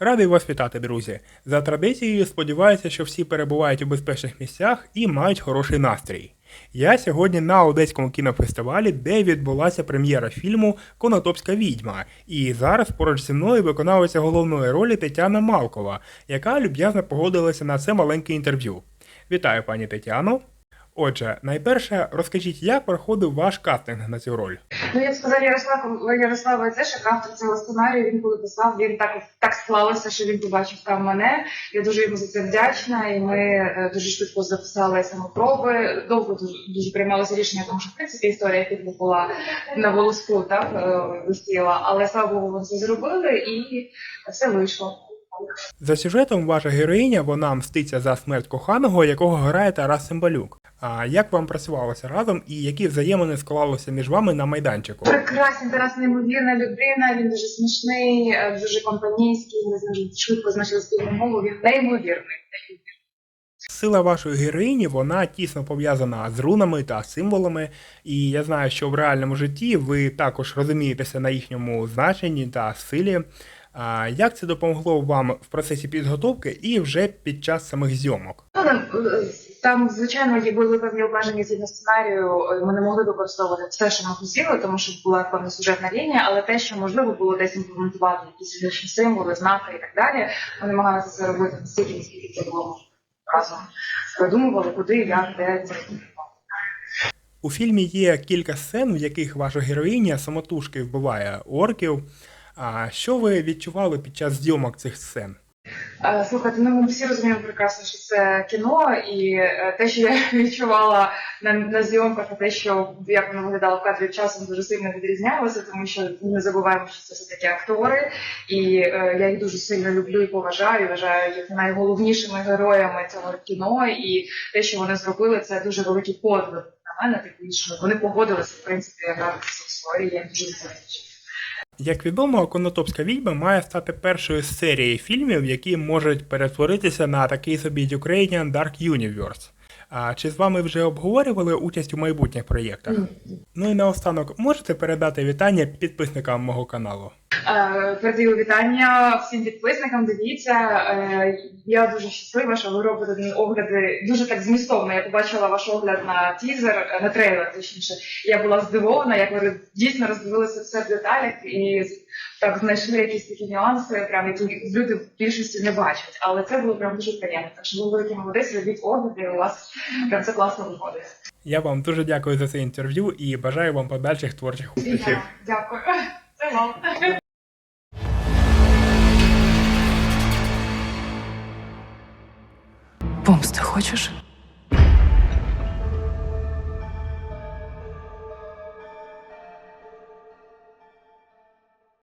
Радий вас вітати, друзі. За традицією сподіваюся, що всі перебувають у безпечних місцях і мають хороший настрій. Я сьогодні на Одеському кінофестивалі, де відбулася прем'єра фільму Конотопська відьма. І зараз поруч зі мною виконавиця головної ролі Тетяна Малкова, яка люб'язно погодилася на це маленьке інтерв'ю. Вітаю, пані Тетяно. Отже, найперше, розкажіть, як проходив ваш кастинг на цю роль? Ну, як сказав Ярослав Ярослав Войцешик, автор цього сценарію, він коли писав, він так так склалося, що він побачив там мене. Я дуже йому за це вдячна, і ми е, дуже швидко записали самопроби. Довго дуже, дуже приймалося рішення, тому що в принципі історія фільму була на волоску, так е, висіла. Але слава Богу, це зробили, і все вийшло. За сюжетом ваша героїня вона мститься за смерть коханого, якого грає Тарас Цимбалюк. А як вам працювалося разом і які взаємини склалися між вами на майданчику? Прекрасний Тарас неймовірна людина. Він дуже смішний, е, дуже компанійський. Ми з швидко знайшли спільну мову. Він неймовірний. Сила вашої героїні вона тісно пов'язана з рунами та символами, і я знаю, що в реальному житті ви також розумієтеся на їхньому значенні та силі. А як це допомогло вам в процесі підготовки і вже під час самих зйомок? Там, звичайно, є були певні обмеження згідно сценарію. е, Ми не могли використовувати все, що ми хотіли, тому що була певна сюжетна лінія, але те, що можливо було десь імплементувати, якісь фізичні символи, знаки і так далі, ми намагалися це робити настільки, наскільки це було разом. Продумували, куди, як, де це. У фільмі є кілька сцен, в яких ваша героїня самотужки вбиває орків. А що ви відчували під час зйомок цих сцен? Е, Слухайте, ну ми всі розуміємо прекрасно, що це кіно, і е, те, що я відчувала на, на зйомках, а те, що як воно виглядало в кадрі часом, дуже сильно відрізнялося, тому що не забуваємо, що це все таки актори, і е, я їх дуже сильно люблю і поважаю. Вважаю їх найголовнішими героями цього кіно. І те, що вони зробили, це дуже великий подвиг на мене. Такий, що вони погодилися в принципі грати в історії. Я дуже за це вдячна. Як відомо, Конотопська відьма має стати першою з серії фільмів, які можуть перетворитися на такий собі Ukrainian Dark Universe. А чи з вами вже обговорювали участь у майбутніх проєктах? Ну і наостанок, можете передати вітання підписникам мого каналу? Е, Передаю вітання всім підписникам. Дивіться, е, я дуже щаслива, що ви робите огляди дуже так змістовно. Я побачила ваш огляд на тізер, на трейлер, точніше. Я була здивована, як ви дійсно роздивилися все в деталях і так знайшли якісь такі нюанси, прям які люди в більшості не бачать. Але це було прям дуже приємно. Так що ви великі молодець, робіть огляди, у вас прям це класно виходить. Я вам дуже дякую за це інтерв'ю і бажаю вам подальших творчих успіхів. Дякую. Вам. Помсти хочеш?